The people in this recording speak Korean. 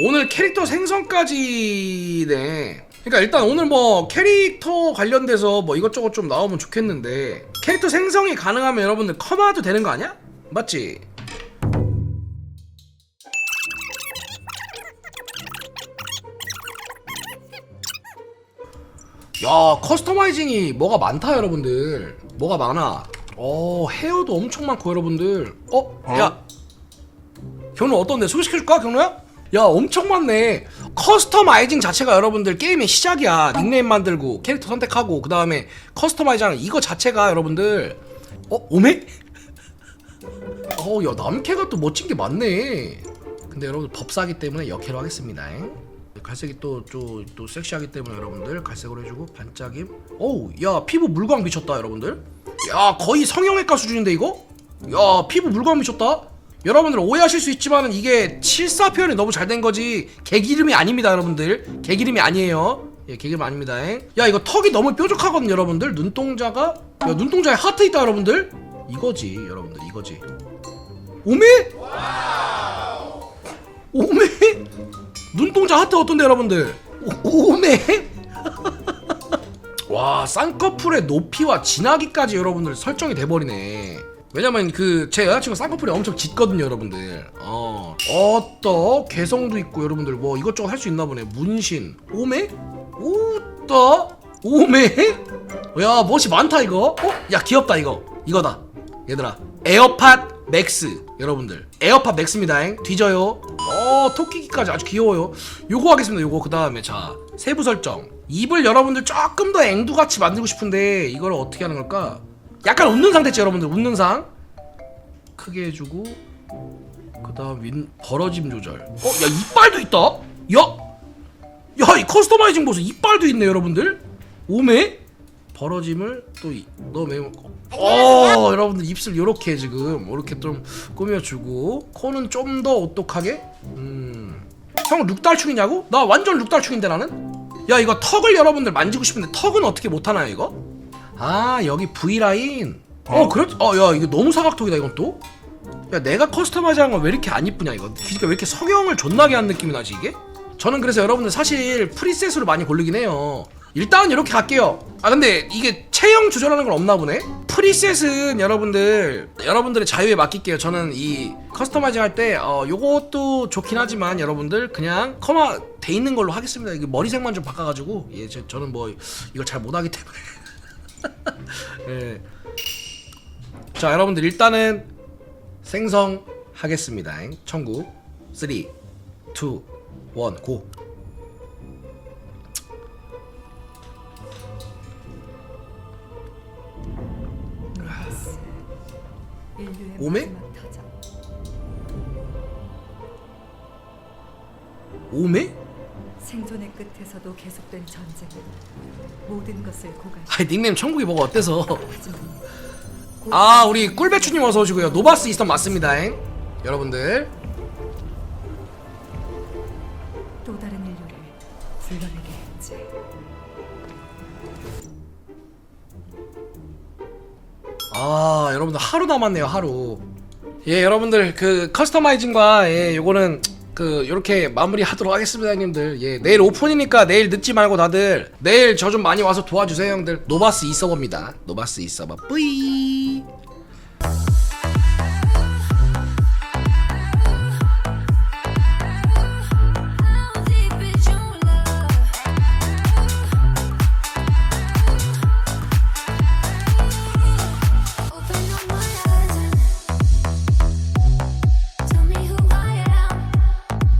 오늘 캐릭터 생성까지네. 그러니까 일단 오늘 뭐 캐릭터 관련돼서 뭐 이것저것 좀 나오면 좋겠는데 캐릭터 생성이 가능하면 여러분들 커마도 되는 거 아니야? 맞지? 야 커스터마이징이 뭐가 많다 여러분들 뭐가 많아 어 헤어도 엄청 많고 여러분들 어? 야 경로 어떤데 소개시켜줄까 경로야? 야 엄청 많네 커스터마이징 자체가 여러분들 게임의 시작이야 닉네임 만들고 캐릭터 선택하고 그 다음에 커스터마이징 이거 자체가 여러분들 어? 오메? 어야 남캐가 또 멋진 게 많네 근데 여러분들 법사기 때문에 역캐로 하겠습니다 갈색이 또, 또, 또 섹시하기 때문에 여러분들 갈색으로 해주고 반짝임 어우 야 피부 물광 미쳤다 여러분들 야 거의 성형외과 수준인데 이거? 야 피부 물광 미쳤다 여러분들 오해하실 수 있지만 이게 칠사 표현이 너무 잘 된 거지 개기름이 아닙니다 여러분들. 개기름이 아니에요. 예 개기름 아닙니다. 야 이거 턱이 너무 뾰족하거든요 여러분들. 눈동자가 야 눈동자에 하트 있다 여러분들. 이거지 여러분들. 이거지. 오메? 오메? 눈동자 하트 어떤데 여러분들? 오, 오메? 와 쌍꺼풀의 높이와 진하기까지 여러분들 설정이 돼버리네 왜냐면 그 제 여자친구 쌍꺼풀이 엄청 짙거든요 여러분들. 어. 어떠? 개성도 있고 여러분들. 뭐 이것저것 할 수 있나 보네. 문신. 오메? 오따 오메? 야 멋이 많다 이거. 어? 야 귀엽다 이거. 이거다. 얘들아. 에어팟 맥스 여러분들. 에어팟 맥스입니다 뒤져요. 어 토끼기까지 아주 귀여워요. 요거 하겠습니다 요거. 그 다음에 자 세부 설정. 입을 여러분들 조금 더 앵두같이 만들고 싶은데 이걸 어떻게 하는 걸까 약간 웃는 상 됐죠 여러분들 웃는 상 크게 해주고 그 다음 윈 벌어짐 조절 어 야 이빨도 있다 야 야, 이 커스터마이징 보세요. 이빨도 있네, 여러분들. 오메? 벌어짐을 또 이- 넣으면 어, 여러분들 입술 요렇게 지금 요렇게 좀 꾸며주고 코는 좀 더 오똑하게. 음. 형 룩달충이냐고? 나 완전 룩달충인데 나는? 야 이거 턱을 여러분들 만지고 싶은데 턱은 어떻게 못하나요 이거? 아 여기 V 라인. 어 그렇? 어야 이거 너무 사각턱이다 이건 또. 야 내가 커스터마이즈한 건왜 이렇게 안 이쁘냐 이거 그러니까 왜 이렇게 석영을 존나게 한 느낌이 나지 이게? 저는 그래서 여러분들 사실 프리셋으로 많이 고르긴 해요 일단은 이렇게 갈게요 아 근데 이게 체형 조절하는 건 없나 보네 프리셋은 여러분들 여러분들의 자유에 맡길게요 저는 이 커스터마이징 할때 어, 요것도 좋긴 하지만 여러분들 그냥 커마 돼 있는 걸로 하겠습니다 이게 머리색만 좀 바꿔가지고 예 저, 저는 뭐 이걸 잘 못하기 때문에 예. 자 여러분들 일단은 생성 하겠습니다. 청구 3 2 1 고. 오메? 오메? 생존의 끝에서도 계속된 전쟁은 모든 것을 고갈. 아 닉네임 천국이 뭐가 어때서? 하지만 아 우리 꿀배추님 어서 오시고요. 노바스 이스턴 맞습니다. 여러분들 또 다른 인류를 불러내게 했지. 아 여러분들 하루 남았네요 하루 예 여러분들 그 커스터마이징과 예 요거는 그 요렇게 마무리하도록 하겠습니다 형님들. 예 내일 오픈이니까 내일 늦지 말고 다들 내일 저 좀 많이 와서 도와주세요 형들. 노바스 이서버입니다. 노바스 이서버 뿌이